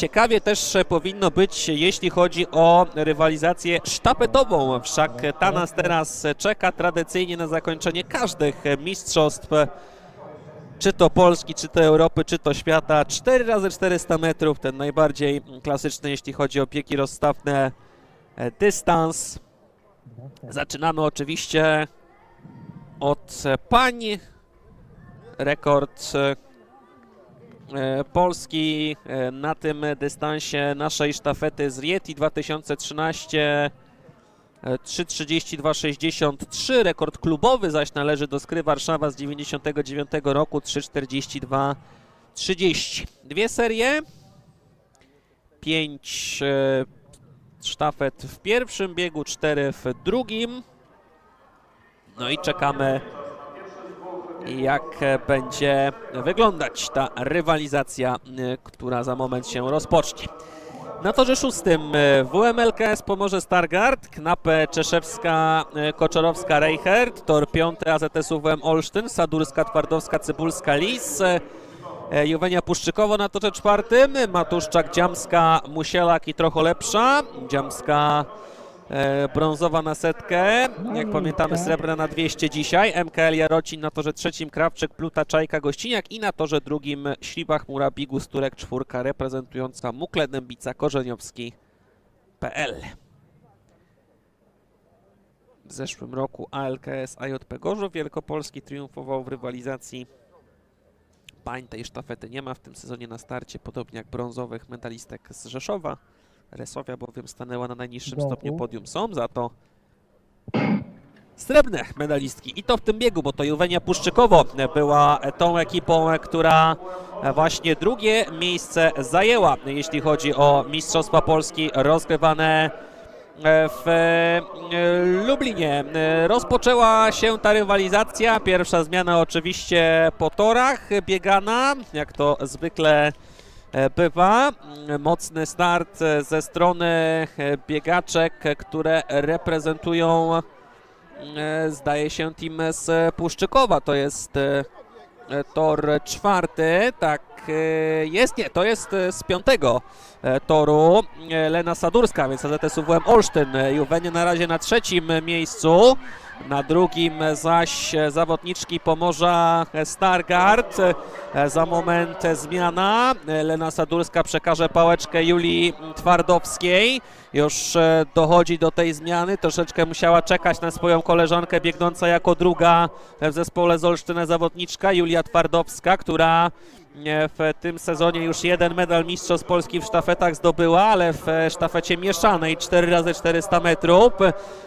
Ciekawie też powinno być, jeśli chodzi o rywalizację sztapetową. Wszak ta nas teraz czeka tradycyjnie na zakończenie każdych mistrzostw. Czy to Polski, czy to Europy, czy to świata. 4 razy 400 metrów, ten najbardziej klasyczny, jeśli chodzi o biegi rozstawne, e, dystans. Zaczynamy oczywiście od e, pań. Rekord e, e, Polski e, na tym dystansie naszej sztafety z Rieti 2013 e, 3.32.63. Rekord klubowy zaś należy do Skry Warszawa z 99 roku 3.42.30. Dwie serie. Pięć e, sztafet w pierwszym biegu, cztery w drugim. No i czekamy jak e, będzie wyglądać ta rywalizacja, e, która za moment się rozpocznie. Na torze szóstym e, WMLKS Pomorze Stargard, Knape Czeszewska, Koczorowska Reichert, tor piąty AZS UWM Olsztyn, Sadurska, Twardowska, Cybulska, Lis, Juwenia Puszczykowo na torze czwartym, Matuszczak, Dziamska, Musielak i trochę lepsza, Dziamska brązowa na setkę, jak pamiętamy srebrna na 200 dzisiaj, MKL Jarocin na torze trzecim, Krawczyk, Pluta, Czajka, Gościniak i na torze drugim Śliwa, Chmura, Bigus, Turek, czwórka reprezentująca Mukle Dębica, Korzeniowski, PL. W zeszłym roku ALKS AJP Gorzów Wielkopolski triumfował w rywalizacji pań tej sztafety nie ma w tym sezonie na starcie, podobnie jak brązowych medalistek z Rzeszowa. Resowia bowiem stanęła na najniższym Dziękuję. stopniu podium. Są za to srebrne medalistki i to w tym biegu, bo to Juwenia Puszczykowo była tą ekipą, która właśnie drugie miejsce zajęła, jeśli chodzi o Mistrzostwa Polski rozgrywane w e, Lublinie. Rozpoczęła się ta rywalizacja. Pierwsza zmiana oczywiście po torach biegana, jak to zwykle bywa. Mm, Mocny start e, ze strony e, biegaczek, e, które reprezentują e, zdaje się team z Puszczykowa. To jest e, e, tor czwarty, tak e, jest, nie, to jest e, z piątego e, toru Lena Sadurska, więc AZS UWM Olsztyn. Juwenie na razie na trzecim miejscu. Na drugim zaś zawodniczki Pomorza Stargard. Za moment zmiana. Lena Sadurska przekaże pałeczkę Julii Twardowskiej. Już dochodzi do tej zmiany. Troszeczkę musiała czekać na swoją koleżankę biegnąca jako druga w zespole z Olsztyna zawodniczka Julia Twardowska, która w tym sezonie już jeden medal Mistrzostw Polski w sztafetach zdobyła, ale w sztafecie mieszanej 4 razy 400 metrów.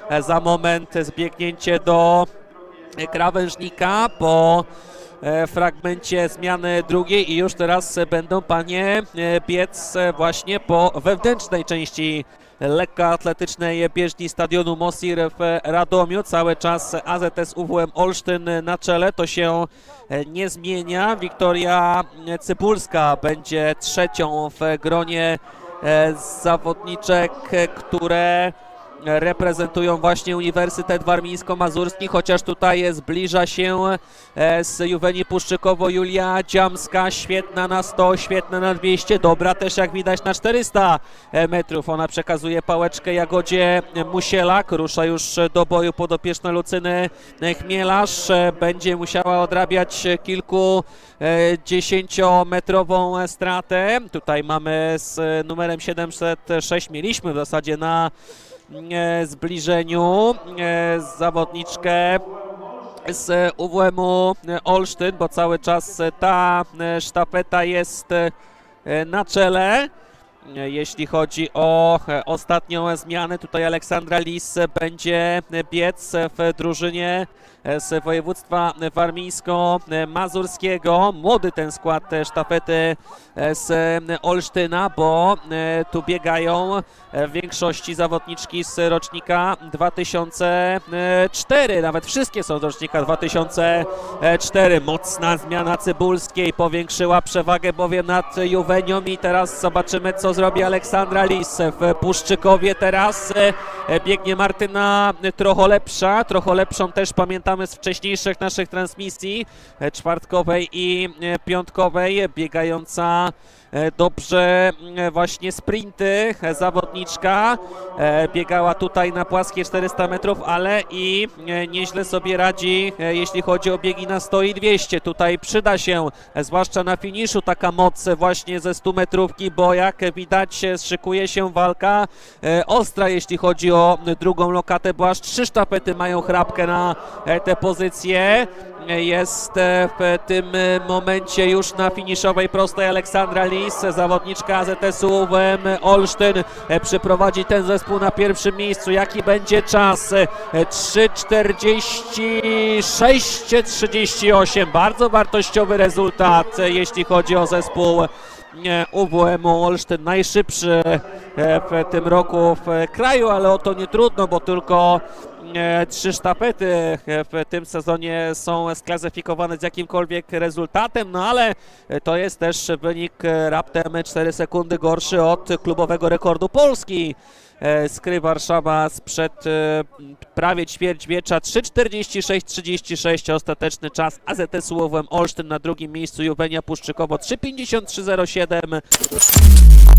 E, Za moment zbiegnięcie do e, krawężnika po fragmencie zmiany drugiej i już teraz e, będą panie e, biec e, właśnie po wewnętrznej części lekkoatletycznej bieżni stadionu Mosir w Radomiu. Cały czas AZS UWM Olsztyn na czele. To się e, nie zmienia. Wiktoria Cybulska będzie trzecią w gronie e, zawodniczek, e, które reprezentują właśnie Uniwersytet Warmińsko-Mazurski, chociaż tutaj zbliża się e, z Juweni Puszczykowo Julia Dziamska, świetna na 100, świetna na 200, dobra też jak widać na 400 metrów. Ona przekazuje pałeczkę Jagodzie Musielak, rusza już do boju podopieczna Lucyny Chmielarz, E, będzie musiała odrabiać kilku e, dziesięciometrową stratę. Tutaj mamy z numerem 706, mieliśmy w zasadzie na e, zbliżeniu e, zawodniczkę z UWM-u Olsztyn, bo cały czas ta e, sztafeta jest e, na czele. E, Jeśli chodzi o e, ostatnią zmianę, tutaj Aleksandra Lis będzie biec w drużynie e, z województwa warmińsko-mazurskiego. Młody ten skład e, sztafety e, z Olsztyna, bo e, tu biegają e, w większości zawodniczki z rocznika 2004. Nawet wszystkie są z rocznika 2004. Mocna zmiana Cybulskiej powiększyła przewagę bowiem nad Juwenią i teraz zobaczymy co zrobi Aleksandra Lis. W Puszczykowie teraz e, biegnie Martyna trochę lepsza, trochę lepszą też pamiętamy z wcześniejszych naszych transmisji e, czwartkowej i e, piątkowej, biegająca dobrze właśnie sprinty, zawodniczka, biegała tutaj na płaskie 400 metrów, ale i nieźle sobie radzi, jeśli chodzi o biegi na 100 i 200. Tutaj przyda się, zwłaszcza na finiszu, taka moc właśnie ze 100 metrówki, bo jak widać e, szykuje się walka e, ostra, jeśli chodzi o drugą lokatę, bo aż trzy sztafety mają chrapkę na e, te pozycje. E, Jest w tym momencie już na finiszowej prostej Aleksandra Lis, zawodniczka AZS-u Olsztyn. Przyprowadzi ten zespół na pierwszym miejscu. Jaki będzie czas? E, 3.46-38. Bardzo wartościowy rezultat, jeśli chodzi o zespół e, UWM-u Olsztyn. Najszybszy e, w tym roku w kraju, ale o to nie trudno, bo tylko e, trzy sztafety e, w tym sezonie są sklasyfikowane z jakimkolwiek rezultatem, no ale e, to jest też wynik e, raptem 4 sekundy gorszy od klubowego rekordu Polski. E, Skry Warszawa sprzed e, prawie ćwierćwiecza 3.46-36 ostateczny czas AZS Łowem Olsztyn na drugim miejscu Juwenia Puszczykowo 3.53.07